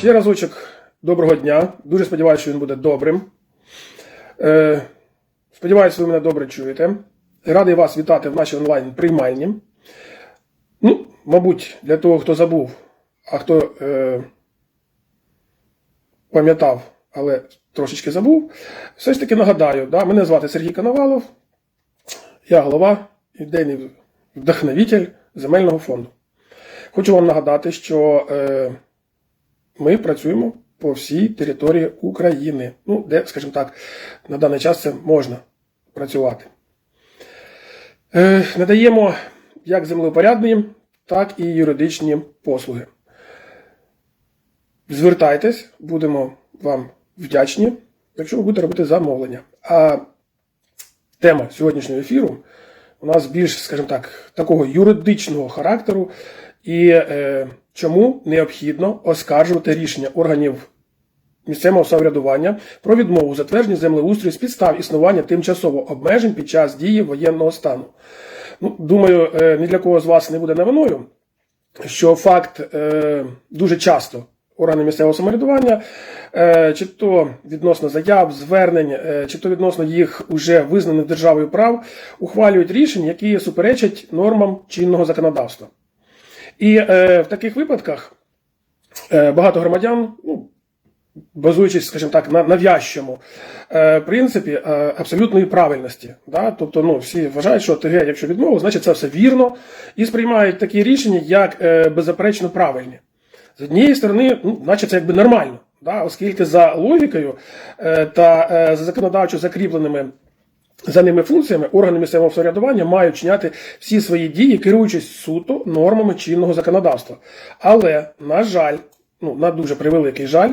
Ще разочок доброго дня. Дуже сподіваюся, що він буде добрим. Е, сподіваюся, ви мене добре чуєте. Радий вас вітати в нашій онлайн приймальні. Ну, мабуть, для того, хто забув, а хто е, пам'ятав, але трошечки забув, все ж таки нагадаю, да, мене звати Сергій Коновалов, я голова ідейний вдохновитель земельного фонду. Хочу вам нагадати, що е, ми працюємо по всій території України, ну, де, скажімо так, на даний час це можна працювати. Е, надаємо як землеупорядні, так і юридичні послуги. Звертайтесь, будемо вам вдячні, якщо ви будете робити замовлення. А тема сьогоднішнього ефіру у нас більш, скажімо так, такого юридичного характеру, і е, чому необхідно оскаржувати рішення органів місцевого самоврядування про відмову затвердження землеустрою з підстав існування тимчасово обмежень під час дії воєнного стану. Ну, думаю, е, ні для кого з вас не буде новиною, що факт е, дуже часто органи місцевого самоврядування, е, чи то відносно заяв, звернень, е, чи то відносно їх уже визнаних державою прав, ухвалюють рішення, які суперечать нормам чинного законодавства. І е, в таких випадках багато громадян, ну, базуючись, скажімо так, на нав'язчому принципі абсолютної правильності. Да? Тобто ну, всі вважають, що ТГ, якщо відмовив, значить це все вірно, і сприймають такі рішення, як беззаперечно правильні. З однієї сторони, ну, наче це якби нормально, да? оскільки за логікою е, та е, за законодавчо закріпленими за ними функціями органи місцевого самоврядування мають чиняти всі свої дії, керуючись суто нормами чинного законодавства. Але, на жаль, ну на дуже превеликий жаль,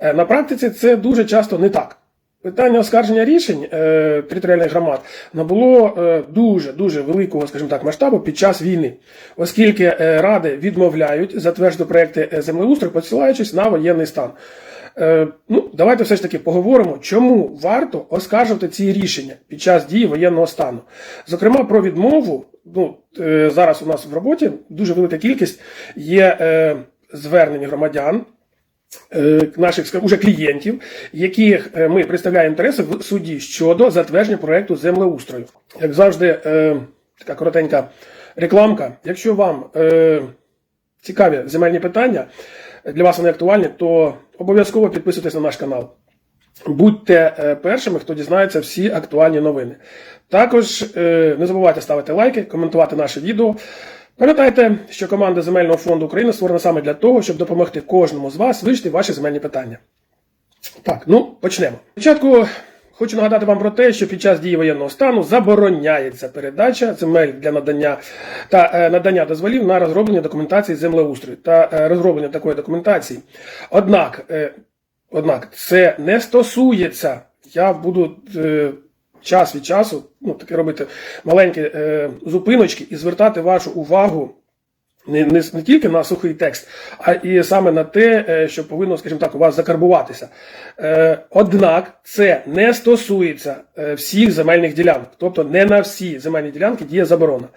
е, на практиці це дуже часто не так. Питання оскарження рішень е, територіальних громад набуло е, дуже дуже великого, скажімо так, масштабу під час війни, оскільки е, ради відмовляють затверджувати проекти е, землеустрою, посилаючись на воєнний стан. Е, ну, давайте все ж таки поговоримо, чому варто оскаржувати ці рішення під час дії воєнного стану. Зокрема, про відмову. Ну, е, зараз у нас в роботі дуже велика кількість є е, звернень громадян. Е, Наших уже клієнтів, яких е, ми представляємо інтереси в суді щодо затвердження проекту землеустрою. Як завжди, е, така коротенька рекламка. Якщо вам цікаві земельні питання, для вас вони актуальні, то обов'язково підписуйтесь на наш канал. Будьте першими, хто дізнається всі актуальні новини. Також не забувайте ставити лайки, коментувати наше відео. Пам'ятайте, що команда Земельного фонду України створена саме для того, щоб допомогти кожному з вас вирішити ваші земельні питання. Так, ну почнемо. Спочатку хочу нагадати вам про те, що під час дії воєнного стану забороняється передача земель для надання та е, надання дозволів на розроблення документації землеустрою та е, розроблення такої документації. Однак, е, однак це не стосується. Я буду час від часу ну, таке робити маленькі е, зупиночки і звертати вашу увагу не, не, не тільки на сухий текст, а і саме на те, е, що повинно, скажімо так, у вас закарбуватися. Е, Однак це не стосується е, всіх земельних ділянок, тобто не на всі земельні ділянки діє заборона.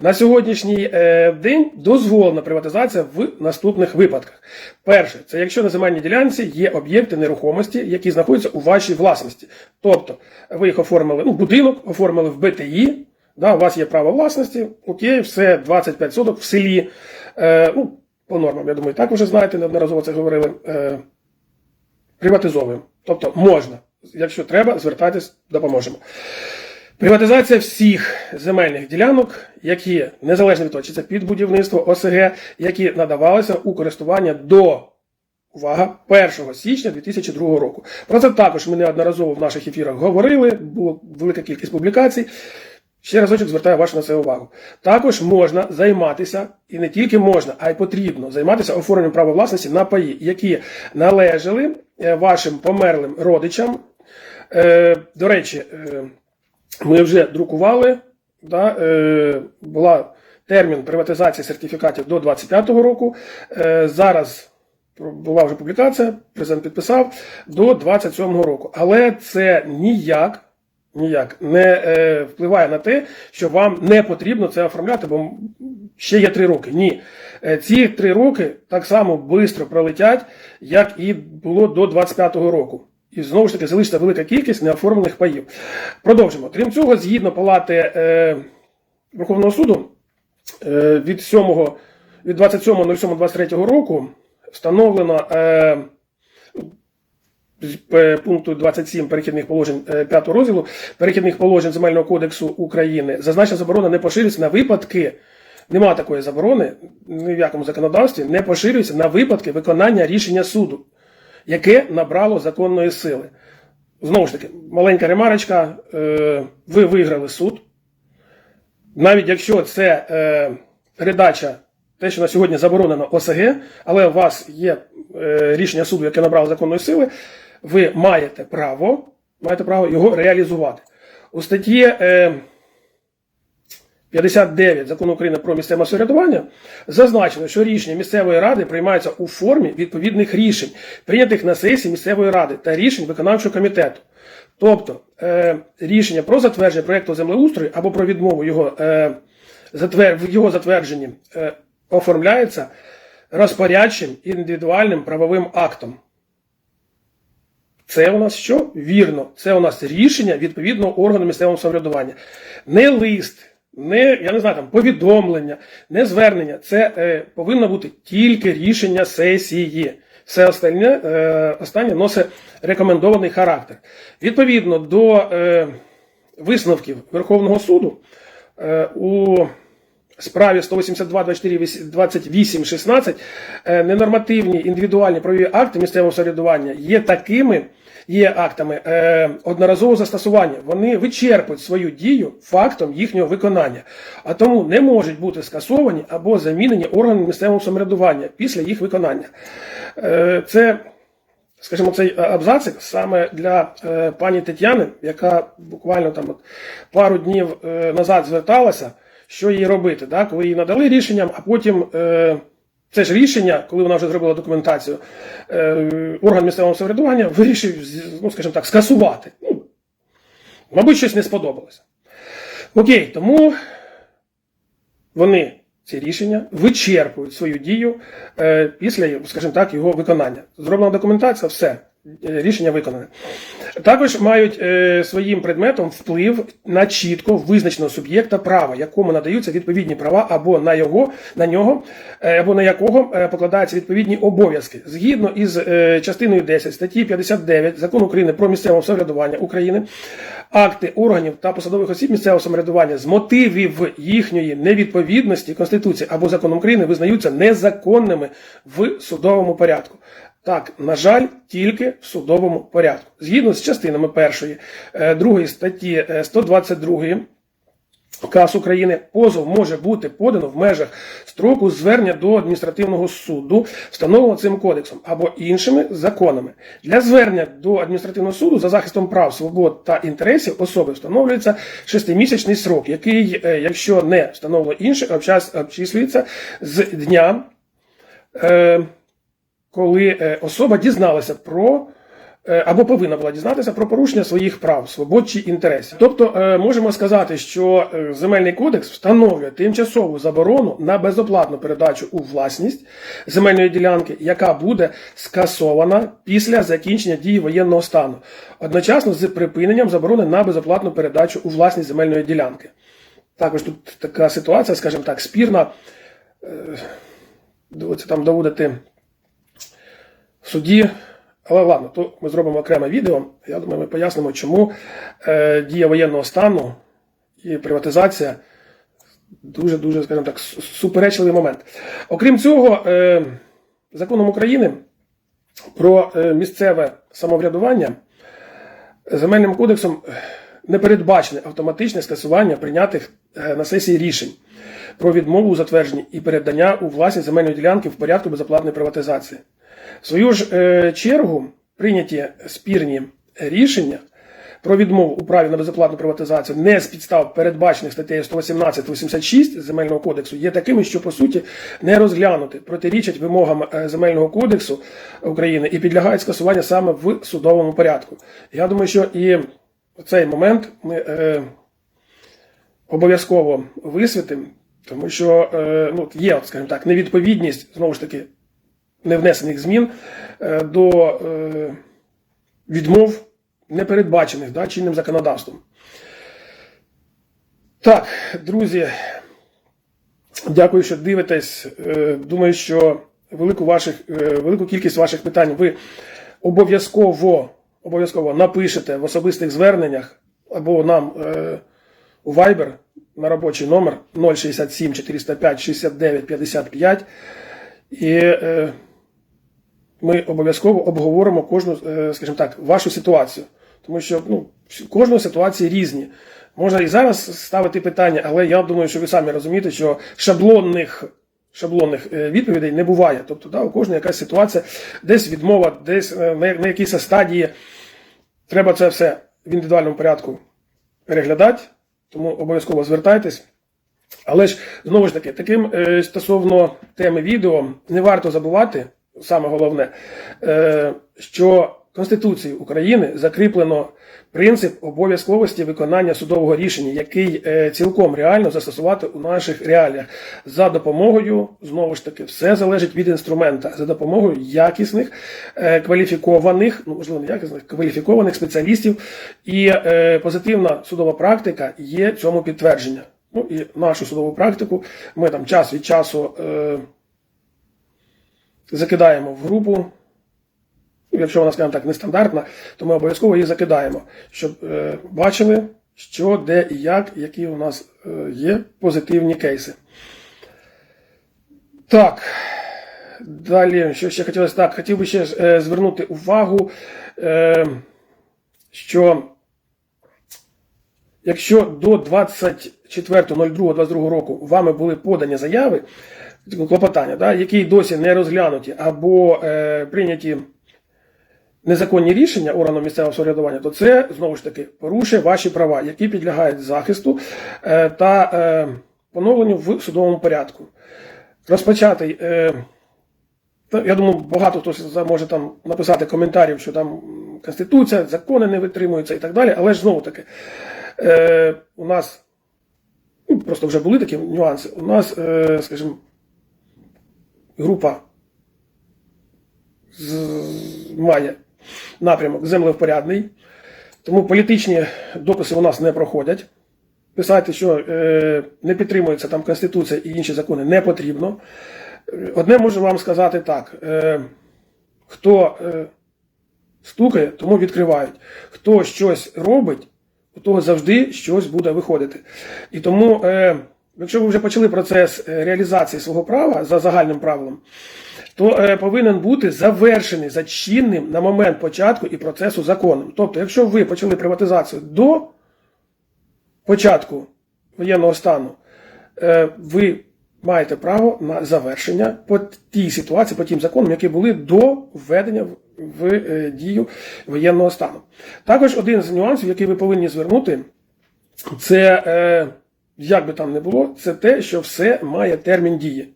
На сьогоднішній е, день дозволена приватизація в наступних випадках. Перше, це якщо на земельній ділянці є об'єкти нерухомості, які знаходяться у вашій власності. Тобто ви їх оформили, ну, будинок оформили в БТІ. Да, у вас є право власності, окей, все 25 соток в селі. Е, ну, по нормам, я думаю, так вже знаєте, неодноразово це говорили. Е, приватизовуємо. Тобто можна, якщо треба, звертайтесь, допоможемо. Приватизація всіх земельних ділянок, які незалежно від того, чи це під будівництво ОСГ, які надавалися у користування до увага 1 січня 2002 року. Про це також ми неодноразово в наших ефірах говорили, була велика кількість публікацій. Ще разочок звертаю вашу на це увагу. Також можна займатися, і не тільки можна, а й потрібно займатися оформленням права власності на паї, які належали е, вашим померлим родичам. Е, До речі, е, ми вже друкували, да, е, була термін приватизації сертифікатів до 2025 року. Е, Зараз була вже публікація, президент підписав до 27 року. Але це ніяк ніяк не е, впливає на те, що вам не потрібно це оформляти, бо ще є три роки. Ні. Е, Ці три роки так само швидко пролетять, як і було до 25-го року. І знову ж таки залишиться велика кількість неоформлених паїв. Продовжимо. Крім цього, згідно палати е, Верховного суду е, від 7, від 27.07.23 року встановлено е, пункту 27 перехідних положень 5 розділу перехідних положень Земельного кодексу України зазначена заборона не поширюється на випадки. Нема такої заборони ні в якому законодавстві не поширюється на випадки виконання рішення суду, яке набрало законної сили. Знову ж таки, маленька ремарочка. Е, ви виграли суд. Навіть якщо це е, передача, те, що на сьогодні заборонено ОСГ, але у вас є е, рішення суду, яке набрало законної сили, ви маєте право, маєте право його реалізувати. У статті е, 59 закону України про місцеве самоврядування зазначено, що рішення місцевої ради приймаються у формі відповідних рішень, прийнятих на сесії місцевої ради та рішень виконавчого комітету. Тобто е, рішення про затвердження проєкту землеустрою або про відмову його, е, його затвердженні е, оформляється розпорядчим індивідуальним правовим актом. Це у нас що? Вірно. Це у нас рішення відповідного органу місцевого самоврядування. Не лист, не я не знаю, там повідомлення, не звернення. Це е, повинно бути тільки рішення сесії. Все остальне, е, останнє носить рекомендований характер. Відповідно до е, висновків Верховного суду е, у справі 182 24 28 16 е, ненормативні індивідуальні правові акти місцевого самоврядування є такими, є актами е, одноразового застосування. Вони вичерпують свою дію фактом їхнього виконання, а тому не можуть бути скасовані або замінені органами місцевого самоврядування після їх виконання. Е, Це Скажімо, цей абзацик саме для е, пані Тетяни, яка буквально там от пару днів е, назад зверталася, що їй робити, да? коли їй надали рішення, а потім е, це ж рішення, коли вона вже зробила документацію, е, орган місцевого самоврядування вирішив, ну, скажімо так, скасувати. Ну, мабуть, щось не сподобалося. Окей, тому вони ці рішення вичерпують свою дію е, після, скажімо так, його виконання. Зроблена документація, все, рішення виконане. Також мають е, своїм предметом вплив на чітко визначеного суб'єкта права, якому надаються відповідні права або на його, на нього, е, або на якого е, покладаються відповідні обов'язки. Згідно із е, частиною 10 статті 59 Закону України про місцеве самоврядування України, акти органів та посадових осіб місцевого самоврядування з мотивів їхньої невідповідності Конституції або законом України визнаються незаконними в судовому порядку. Так, на жаль, тільки в судовому порядку. Згідно з частинами першої, е, другої статті е, 122 КАС України позов може бути подано в межах строку звернення до адміністративного суду, встановленого цим кодексом або іншими законами. Для звернення до адміністративного суду за захистом прав, свобод та інтересів особи встановлюється шестимісячний срок, який, е, якщо не встановлено інше, обчислюється з дня. Е, коли е, особа дізналася про е, або повинна була дізнатися про порушення своїх прав, свобод чи інтересів. Тобто е, можемо сказати, що земельний кодекс встановлює тимчасову заборону на безоплатну передачу у власність земельної ділянки, яка буде скасована після закінчення дії воєнного стану, одночасно з припиненням заборони на безоплатну передачу у власність земельної ділянки. Також тут така ситуація, скажімо так, спірна. Доводиться там доводити суді. Але ладно, то ми зробимо окреме відео. Я думаю, ми пояснимо, чому е, дія воєнного стану і приватизація дуже-дуже, скажімо так, суперечливий момент. Окрім цього, е, законом України про е, місцеве самоврядування земельним кодексом не передбачене автоматичне скасування прийнятих е, на сесії рішень про відмову у затвердженні і передання у власність земельної ділянки в порядку безоплатної приватизації. В свою ж е, чергу прийняті спірні рішення про відмову у праві на безоплатну приватизацію не з підстав передбачених статтею 118-86 Земельного кодексу є такими, що по суті не розглянути, протирічать вимогам е, Земельного кодексу України і підлягають скасуванню саме в судовому порядку. Я думаю, що і в цей момент ми е, обов'язково висвітимо Тому що е, ну, є, скажімо так, невідповідність, знову ж таки, невнесених змін е, до е, відмов, непередбачених да, чинним законодавством. Так, друзі, дякую, що дивитесь. Думаю, що велику, ваших, велику кількість ваших питань ви обов'язково обов'язково напишете в особистих зверненнях або нам у Viber на робочий номер 067 405 69 55. І е, ми обов'язково обговоримо кожну, е, скажімо так, вашу ситуацію. Тому що ну, кожної ситуації різні. Можна і зараз ставити питання, але я думаю, що ви самі розумієте, що шаблонних, шаблонних е, відповідей не буває. Тобто, да, у кожної якась ситуація, десь відмова, десь е, на якійсь стадії. Треба це все в індивідуальному порядку переглядати, тому обов'язково звертайтесь. Але ж знову ж таки, таким е, стосовно теми відео, не варто забувати, саме головне, е, що Конституцією України закріплено принцип обов'язковості виконання судового рішення, який е, цілком реально застосувати у наших реаліях за допомогою, знову ж таки, все залежить від інструмента, за допомогою якісних, е, кваліфікованих, ну можливо, не якісних, кваліфікованих спеціалістів, і е, позитивна судова практика є цьому підтвердження. Ну і нашу судову практику ми там час від часу е, закидаємо в групу. Якщо вона, скажімо так, нестандартна, то ми обов'язково її закидаємо, щоб е, бачили, що, де і як, які у нас е, є позитивні кейси. Так. Далі, що ще хотілося так, хотів би ще е, звернути увагу, що Якщо до 24.02.22 року вами були подані заяви, клопотання, да, які досі не розглянуті або прийняті незаконні рішення органу місцевого самоврядування, то це знову ж таки порушує ваші права, які підлягають захисту е, та е, поновленню в судовому порядку. Розпочатий. Е, я думаю, багато хто може там написати коментарів, що там Конституція, закони не витримуються і так далі, але ж знову таки. У нас ну, просто вже були такі нюанси. У нас, скажімо, група з, має напрямок землевпорядний, тому політичні дописи у нас не проходять. Писати, що е, не підтримується там Конституція і інші закони, не потрібно. Одне можу вам сказати так: е, хто е, стукає, тому відкривають. Хто щось робить, у того завжди щось буде виходити. І тому, е, якщо ви вже почали процес е, реалізації свого права за загальним правилом, то е, повинен бути завершений за чинним на момент початку і процесу законом. Тобто, якщо ви почали приватизацію до початку воєнного стану, е, ви маєте право на завершення по тій ситуації, по тим законам, які були до введення в дію воєнного стану. Також один з нюансів, який ви повинні звернути, це, як би там не було, це те, що все має термін дії.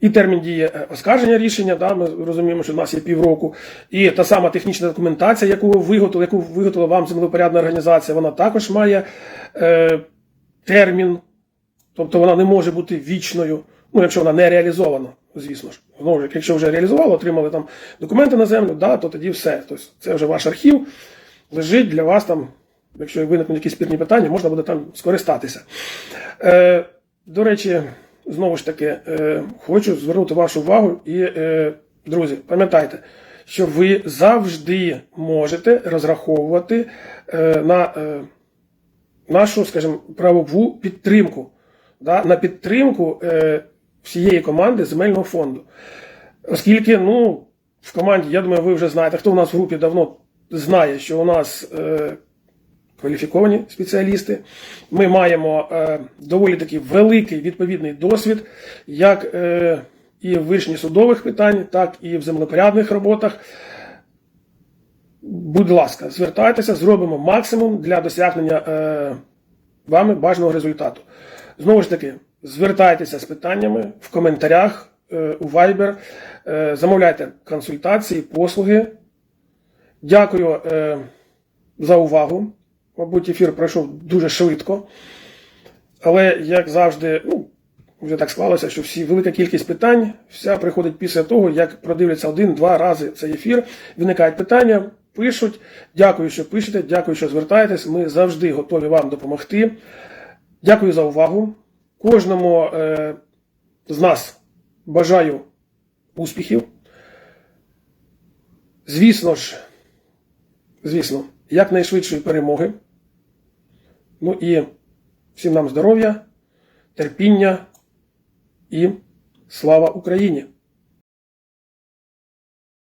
І термін дії е, оскарження рішення, да, ми розуміємо, що в нас є півроку, і та сама технічна документація, яку ви виготовили, яку виготовила вам землепорядна організація, вона також має е, термін, тобто вона не може бути вічною, ну, якщо вона не реалізована, звісно ж. Знову ж, якщо вже реалізували, отримали там документи на землю, да, то тоді все. Тобто це вже ваш архів, лежить для вас там, якщо виникнуть якісь спірні питання, можна буде там скористатися. Е, До речі, знову ж таки, е, хочу звернути вашу увагу і, е, друзі, пам'ятайте, що ви завжди можете розраховувати е, на е, нашу, скажімо, правову підтримку. Да, на підтримку е, всієї команди земельного фонду. Оскільки, ну, в команді, я думаю, ви вже знаєте, хто у нас в групі давно знає, що у нас е, кваліфіковані спеціалісти. Ми маємо е, доволі такий великий відповідний досвід, як е, і в вирішенні судових питань, так і в землепорядних роботах. Будь ласка, звертайтеся, зробимо максимум для досягнення е, вами бажаного результату. Знову ж таки, звертайтеся з питаннями в коментарях е, у Viber, е, замовляйте консультації, послуги. Дякую е, за увагу. Мабуть, ефір пройшов дуже швидко. Але, як завжди, ну, вже так склалося, що всі велика кількість питань вся приходить після того, як продивляться один-два рази цей ефір. Виникають питання, пишуть. Дякую, що пишете, дякую, що звертаєтесь. Ми завжди готові вам допомогти. Дякую за увагу. Кожному е, з нас бажаю успіхів. Звісно ж, звісно, якнайшвидшої перемоги. Ну і всім нам здоров'я, терпіння і слава Україні!